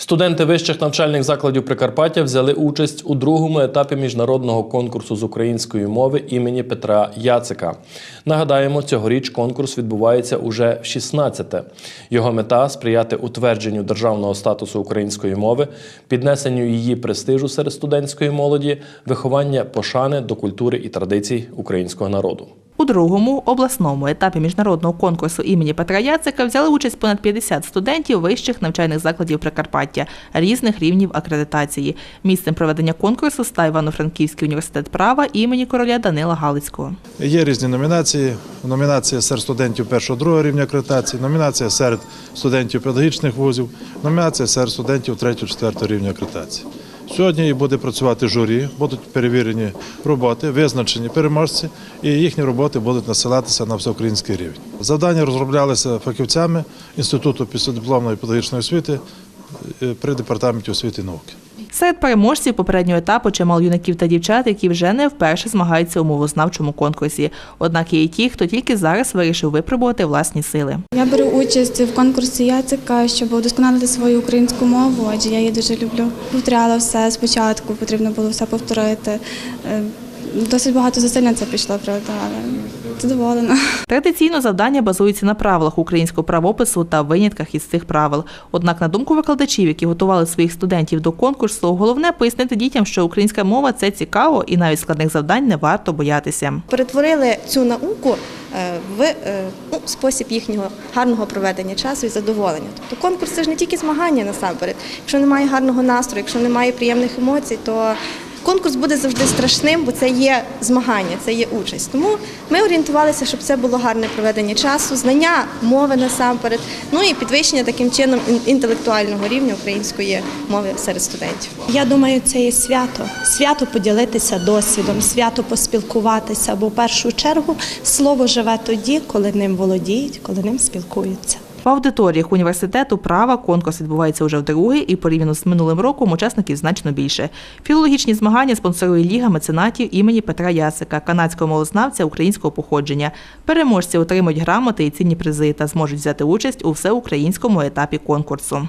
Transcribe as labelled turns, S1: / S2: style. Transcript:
S1: Студенти вищих навчальних закладів Прикарпаття взяли участь у другому етапі міжнародного конкурсу з української мови імені Петра Яцика. Нагадаємо, цьогоріч конкурс відбувається уже в 16-те. Його мета сприяти утвердженню державного статусу української мови, піднесенню її престижу серед студентської молоді, виховання пошани до культури і традицій українського народу.
S2: У другому обласному етапі міжнародного конкурсу імені Петра Яцика взяли участь понад 50 студентів вищих навчальних закладів Прикарпаття різних рівнів акредитації. Місцем проведення конкурсу став Івано-Франківський університет права імені короля Данила Галицького.
S3: Є різні номінації. Номінація серед студентів першого другого рівня акредитації, номінація серед студентів педагогічних вузів, номінація серед студентів третього четвертого рівня акредитації. Сьогодні буде працювати журі, будуть перевірені роботи, визначені переможці, і їхні роботи будуть насилатися на всеукраїнський рівень. Завдання розроблялися фахівцями Інституту післядипломної педагогічної освіти е, при департаменті освіти і науки.
S2: Серед переможців попереднього етапу чимало юнаків та дівчат, які вже не вперше змагаються у мовознавчому конкурсі. Однак є і ті, хто тільки зараз вирішив випробувати власні сили.
S4: Я беру участь в конкурсі Яцика, щоб удосконалити свою українську мову, адже я її дуже люблю. Повторяла все спочатку, потрібно було все повторити. Е, Досить багато зусиль на це пішло, правда, але задоволена.
S2: Традиційно завдання базується на правилах українського правопису та винятках із цих правил. Однак, на думку викладачів, які готували своїх студентів до конкурсу, головне пояснити дітям, що українська мова це цікаво і навіть складних завдань не варто боятися.
S5: перетворили цю науку е, в е, ну, спосіб їхнього гарного проведення часу і задоволення. Тобто конкурс це ж не тільки змагання насамперед. Якщо немає гарного настрою, якщо немає приємних емоцій, то конкурс буде завжди страшним, бо це є змагання, це є участь. Тому ми орієнтувалися, щоб це було гарне проведення часу, знання мови насамперед, ну і підвищення таким чином інтелектуального рівня української мови серед студентів.
S6: Я думаю, це є свято. Свято поділитися досвідом, свято поспілкуватися, бо в першу чергу слово живе тоді, коли ним володіють, коли ним спілкуються.
S2: В аудиторіях університету права конкурс відбувається уже вдруге і порівняно з минулим роком учасників значно більше. Філологічні змагання спонсорує Ліга меценатів імені Петра Ясика, канадського мовознавця українського походження. Переможці отримують грамоти і цінні призи та зможуть взяти участь у всеукраїнському етапі конкурсу.